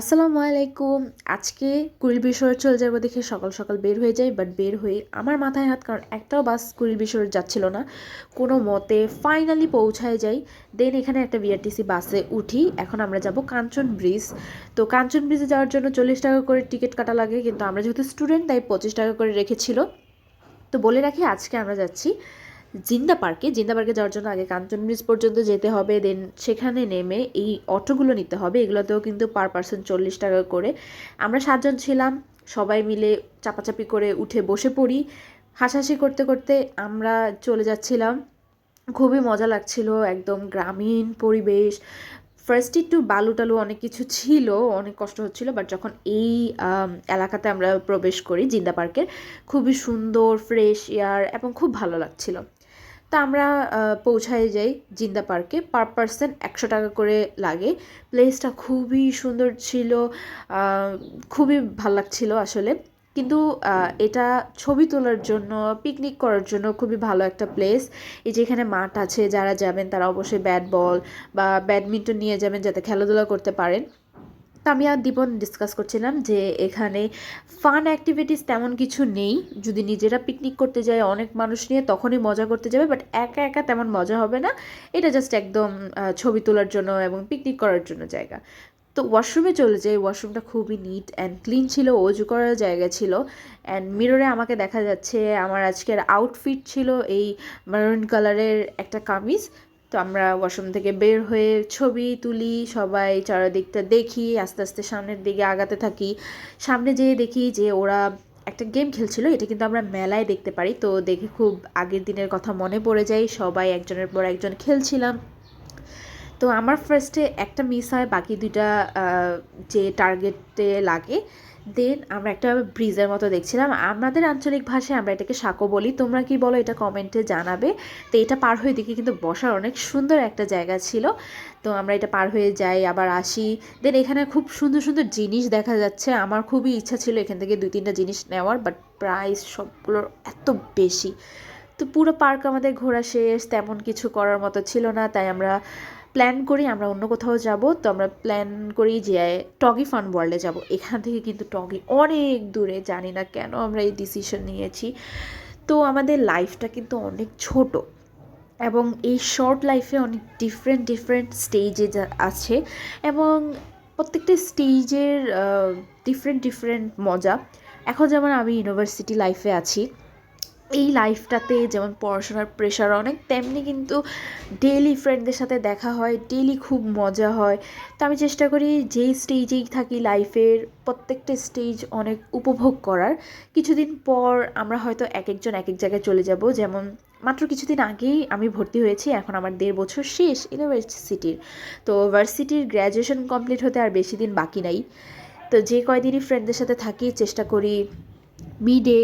আসসালামু আলাইকুম। আজকে কুড়িল বিশ্বর চলে যাব দেখে সকাল সকাল বের হয়ে যাই বাট বের হয়ে আমার মাথায় হাত, কারণ একটাও বাস কুড়িল বিশ্বর যাচ্ছিল না। কোনো মতে ফাইনালি পৌঁছায় যাই দেন এখানে একটা বিআরটিসি বাসে উঠি। এখন আমরা যাব কাঞ্চন ব্রিজ তো কাঞ্চন ব্রিজে যাওয়ার জন্য চল্লিশ টাকা করে টিকিট কাটা লাগে, কিন্তু আমরা যেহেতু স্টুডেন্ট তাই পঁচিশ টাকা করে রেখেছিল। তো বলে রাখি, আজকে আমরা যাচ্ছি জিন্দা পার্কে জিন্দা পার্কে যাওয়ার জন্য আগে কাঞ্চন ব্রিজ পর্যন্ত যেতে হবে দেন সেখানে নেমে এই অটোগুলো নিতে হবে, এগুলোতেও কিন্তু পার পার্সন চল্লিশ টাকা করে। আমরা সাতজন ছিলাম, সবাই মিলে চাপাচাপি করে উঠে বসে পড়ি। হাসাহাসি করতে করতে আমরা চলে যাচ্ছিলাম। খুবই মজা লাগছিল, একদম গ্রামীণ পরিবেশ। ফার্স্ট একটু বালু টালু অনেক কিছু ছিল, অনেক কষ্ট হচ্ছিল বাট যখন এই এলাকাতে আমরা প্রবেশ করি জিন্দা পার্কের, খুবই সুন্দর ফ্রেশ এয়ার এবং খুব ভালো লাগছিল। তা আমরা পৌঁছায় যাই জিন্দা পার্কে। পার পার্সন একশো টাকা করে লাগে। প্লেসটা খুবই সুন্দর ছিল খুবই ভালো লাগছিল আসলে। কিন্তু এটা ছবি তোলার জন্য পিকনিক করার জন্য খুবই ভালো একটা প্লেস এই যে এখানে মাঠ আছে, যারা যাবেন তারা অবশ্যই ব্যাট বল বা ব্যাডমিন্টন নিয়ে যাবেন যাতে খেলাধুলা করতে পারেন। তা আমি আর দীপন ডিসকাস করছিলাম যে এখানে ফান অ্যাক্টিভিটিস তেমন কিছু নেই। যদি নিজেরা পিকনিক করতে যায় অনেক মানুষ নিয়ে তখনই মজা করতে যাবে বাট একা একা তেমন মজা হবে না। এটা জাস্ট একদম ছবি তোলার জন্য এবং পিকনিক করার জন্য জায়গা। তো ওয়াশরুমে চলে যাই। ওয়াশরুমটা খুবই নিট অ্যান্ড ক্লিন ছিল অজু করার জায়গা ছিল। অ্যান্ড মিররে আমাকে দেখা যাচ্ছে, আমার আজকের আউটফিট ছিল এই মারুন কালারের একটা কামিজ। তো আমরা ওয়াশরুম থেকে বের হয়ে ছবি তুলি, সবাই চারিদিকটা দেখি, আস্তে আস্তে সামনের দিকে আগাতে থাকি। সামনে যেয়ে দেখি যে ওরা একটা গেম খেলছিল, এটা কিন্তু আমরা মেলায় দেখতে পারি। তো দেখে খুব আগের দিনের কথা মনে পড়ে যায়, সবাই একজনের পর একজন খেলছিলাম। তো আমার ফার্স্টে একটা মিস হয়, বাকি দুইটা যে টার্গেটে লাগে দেন আমরা একটা ব্রিজের মতো দেখছিলাম। আমাদের আঞ্চলিক ভাষায় আমরা এটাকে সাঁকো বলি। তোমরা কি বলো এটা কমেন্টে জানাবে। তো এটা পার হয়ে দেখি কিন্তু বসার অনেক সুন্দর একটা জায়গা ছিল। তো আমরা এটা পার হয়ে যাই, আবার আসি। দেন এখানে খুব সুন্দর সুন্দর জিনিস দেখা যাচ্ছে। আমার খুবই ইচ্ছা ছিল এখান থেকে দুই, তিনটা জিনিস নেওয়ার বাট প্রাইস সবগুলোর এত বেশি। তো পুরো পার্ক আমাদের ঘোরা শেষ, তেমন কিছু করার মতো ছিল না। তাই আমরা প্ল্যান করি আমরা অন্য কোথাও যাব, তো আমরা প্ল্যান করি যে টগি ফান ওয়ার্ল্ডে যাব। এখান থেকে কিন্তু টগি অনেক দূরে, জানি না কেন আমরা এই ডিসিশন নিয়েছি। তো আমাদের লাইফটা কিন্তু অনেক ছোট এবং এই শর্ট লাইফে অনেক ডিফারেন্ট ডিফারেন্ট স্টেজে আছে এবং প্রত্যেকটা স্টেজের ডিফারেন্ট ডিফারেন্ট মজা। এখন যেমন আমি ইউনিভার্সিটি লাইফে আছি এই লাইফটাতে যেমন পড়াশোনার প্রেশার অনেক, তেমনি কিন্তু ডেলি ফ্রেন্ডদের সাথে দেখা হয় ডেলি খুব মজা হয়। তো আমি চেষ্টা করি যেই স্টেজেই থাকি লাইফের প্রত্যেকটা স্টেজ অনেক উপভোগ করার। কিছুদিন পর আমরা হয়তো এক একজন এক এক জায়গায় চলে যাব। যেমন মাত্র কিছুদিন আগেই আমি ভর্তি হয়েছি, এখন আমার দেড় বছর শেষ ইউনিভার্সিটির তো ভার্সিটির গ্র্যাজুয়েশন কমপ্লিট হতে আর বেশি দিন বাকি নাই। তো যে কয়দিনই ফ্রেন্ডদের সাথে থাকি, চেষ্টা করি মিডে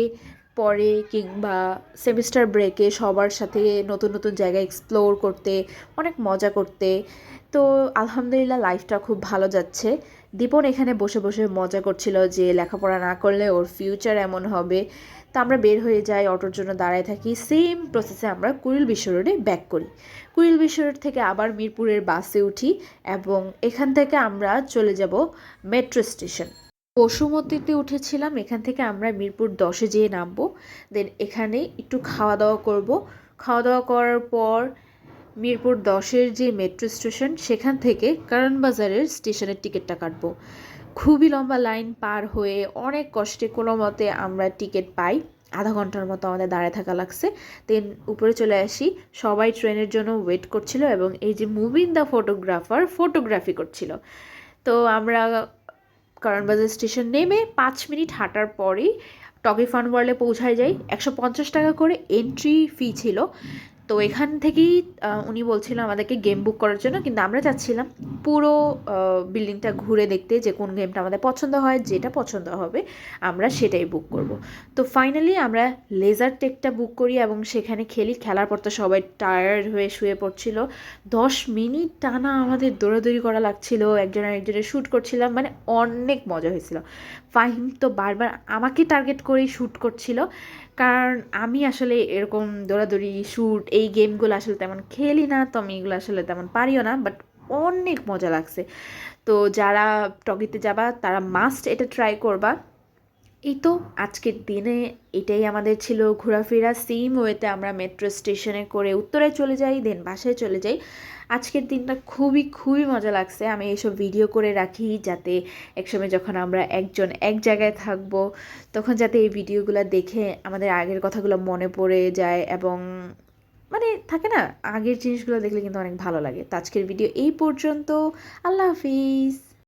পরে কিংবা সেমিস্টার ব্রেকে সবার সাথে নতুন নতুন জায়গা এক্সপ্লোর করতে, অনেক মজা করতে। তো আলহামদুলিল্লাহ লাইফটা খুব ভালো যাচ্ছে। দীপন এখানে বসে বসে মজা করছিল যে লেখাপড়া না করলে ওর ফিউচার এমন হবে। তো আমরা বের হয়ে যাই, অটোর জন্য দাঁড়ায় থাকি। সেম প্রসেসে আমরা কুড়িল বিশ্ব রোডে ব্যাক করি। কুড়িল বিশ্ব রোড থেকে আবার মিরপুরের বাসে উঠি এবং এখান থেকে আমরা চলে যাব মেট্রো স্টেশন বসুমতীতে উঠেছিলাম, এখান থেকে আমরা মিরপুর দশে যেয়ে নামবো। দেন এখানে একটু খাওয়া দাওয়া করব। খাওয়া দাওয়া করার পর মিরপুর দশের যে মেট্রো স্টেশন সেখান থেকে কারণ বাজারের স্টেশনের টিকিটটা কাটবো। খুবই লম্বা লাইন পার হয়ে অনেক কষ্টে কোনো মতে আমরা টিকিট পাই। আধা ঘণ্টার মতো আমাদের দাঁড়ায় থাকা লাগছে। দেন উপরে চলে আসি। সবাই ট্রেনের জন্য ওয়েট করছিল এবং এই যে মুভিন দ্য ফটোগ্রাফার ফটোগ্রাফি করছিল। তো আমরা কারণ বাজার স্টেশন নেমে পাঁচ মিনিট হাঁটার পরেই টকি ফান ওয়ার্ল্ডে পৌঁছায় যাই। একশো পঞ্চাশ টাকা করে এন্ট্রি ফি ছিল। তো এখান থেকেই উনি বলছিল আমাদেরকে গেম বুক করার জন্য কিন্তু আমরা চাচ্ছিলাম পুরো বিল্ডিংটা ঘুরে দেখতে যে কোন গেমটা আমাদের পছন্দ হয় যেটা পছন্দ হবে আমরা সেটাই বুক করব। তো ফাইনালি আমরা লেজার টেকটা বুক করি এবং সেখানে খেলি। খেলার পর তো সবাই টায়ার্ড হয়ে শুয়ে পড়ছিল। দশ মিনিট টানা আমাদের দৌড়াদৌড়ি করা লাগছিল। একজন একজনের শ্যুট করছিলাম। মানে অনেক মজা হয়েছিল। ফাহিম তো বারবার আমাকে টার্গেট করেই শ্যুট করছিল। কারণ আমি আসলে এরকম দৌড়াদৌড়ি শ্যুট এই গেমগুলো আসলে তেমন খেলি না, তো আমি এগুলো আসলে তেমন পারিও না বাট অনেক মজা লাগছে। তো যারা টকিতে যাবা, তারা মাস্ট এটা ট্রাই করবা। এই তো আজকের দিনে এটাই আমাদের ছিল ঘোরাফেরা। সেম ওয়েতে আমরা মেট্রো স্টেশনে করে উত্তরায় চলে যাই দেন বাসায় চলে যাই। আজকের দিনটা খুবই খুবই মজা লাগছে। আমি এইসব ভিডিও করে রাখি যাতে একসময় যখন আমরা একজন এক জায়গায় থাকব, তখন যাতে এই ভিডিওগুলো দেখে আমাদের আগের কথাগুলো মনে পড়ে যায় এবং মানে থাকে না? আগের জিনিসগুলো দেখলে কিন্তু অনেক ভালো লাগে। তো আজকের ভিডিও এই পর্যন্ত। আল্লাহ হাফিজ।